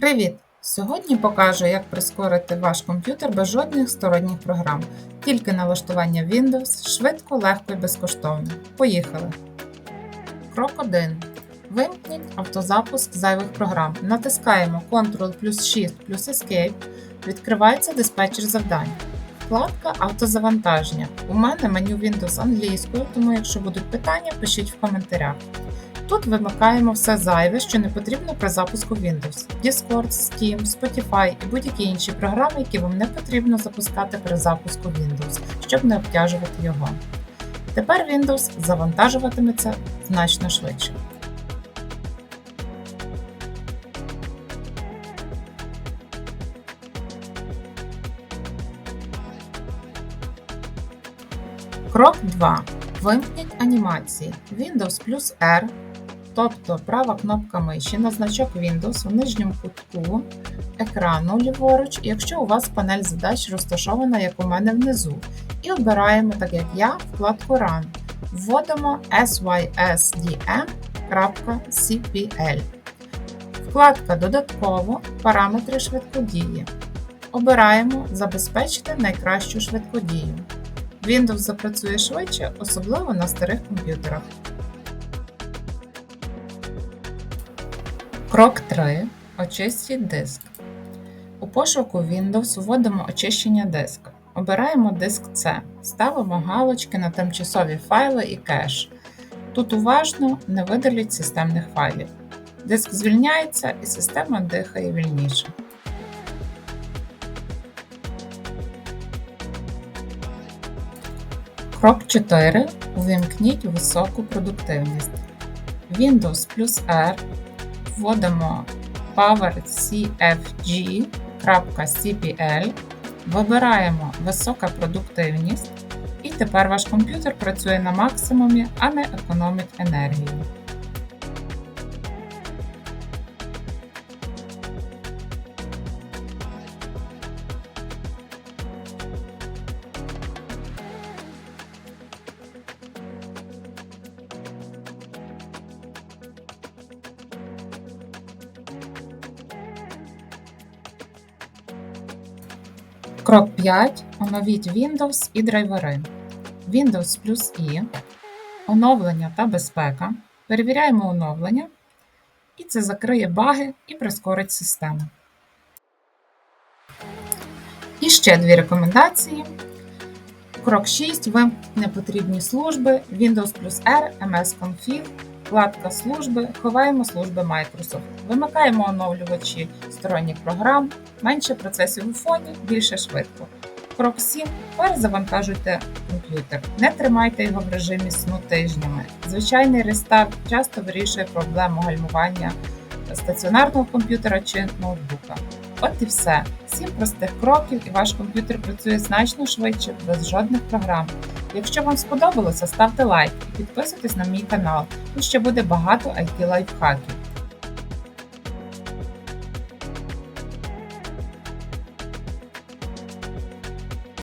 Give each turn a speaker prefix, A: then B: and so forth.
A: Привіт! Сьогодні покажу, як прискорити ваш комп'ютер без жодних сторонніх програм. Тільки налаштування Windows швидко, легко і безкоштовно. Поїхали! Крок 1. Вимкніть автозапуск зайвих програм. Натискаємо Ctrl плюс Shift плюс Escape. Відкривається диспетчер завдань. Вкладка Автозавантаження. У мене меню Windows англійською, тому якщо будуть питання, пишіть в коментарях. Тут вимикаємо все зайве, що не потрібно при запуску Windows, Discord, Steam, Spotify і будь-які інші програми, які вам не потрібно запускати при запуску Windows, щоб не обтяжувати його. Тепер Windows завантажуватиметься значно швидше. Крок 2. Вимкніть анімації Windows плюс R, тобто права кнопка миші на значок Windows у нижньому кутку екрану ліворуч, якщо у вас панель задач розташована, як у мене внизу, і обираємо, так як я, вкладку Run. Вводимо sysdm.cpl. Вкладка Додатково параметри швидкодії. Обираємо Забезпечити найкращу швидкодію. Windows запрацює швидше, особливо на старих комп'ютерах. Крок 3. Очистіть диск. У пошуку Windows вводимо очищення диска. Обираємо диск C, ставимо галочки на тимчасові файли і кеш. Тут уважно не видаліть системних файлів. Диск звільняється і система дихає вільніше. Крок 4. Увімкніть високу продуктивність. Windows плюс R вводимо powercfg.cpl, вибираємо висока продуктивність, і тепер ваш комп'ютер працює на максимумі, а не економить енергію. Крок 5. Оновіть Windows і драйвери. Windows плюс І. Оновлення та безпека. Перевіряємо оновлення. І це закриє баги і прискорить систему. І ще дві рекомендації. Крок 6. Вимкніть непотрібні служби. Windows плюс R, MS Config, вкладка служби. Ховаємо служби Microsoft. Вимикаємо оновлювачі сторонніх програм, менше процесів у фоні, більше швидко. Крок 7. Перезавантажуйте комп'ютер. Не тримайте його в режимі сну тижнями. Звичайний рестарт часто вирішує проблему гальмування стаціонарного комп'ютера чи ноутбука. От і все. Сім простих кроків, і ваш комп'ютер працює значно швидше, без жодних програм. Якщо вам сподобалося, ставте лайк і підписуйтесь на мій канал. Тут ще буде багато IT лайфхаків.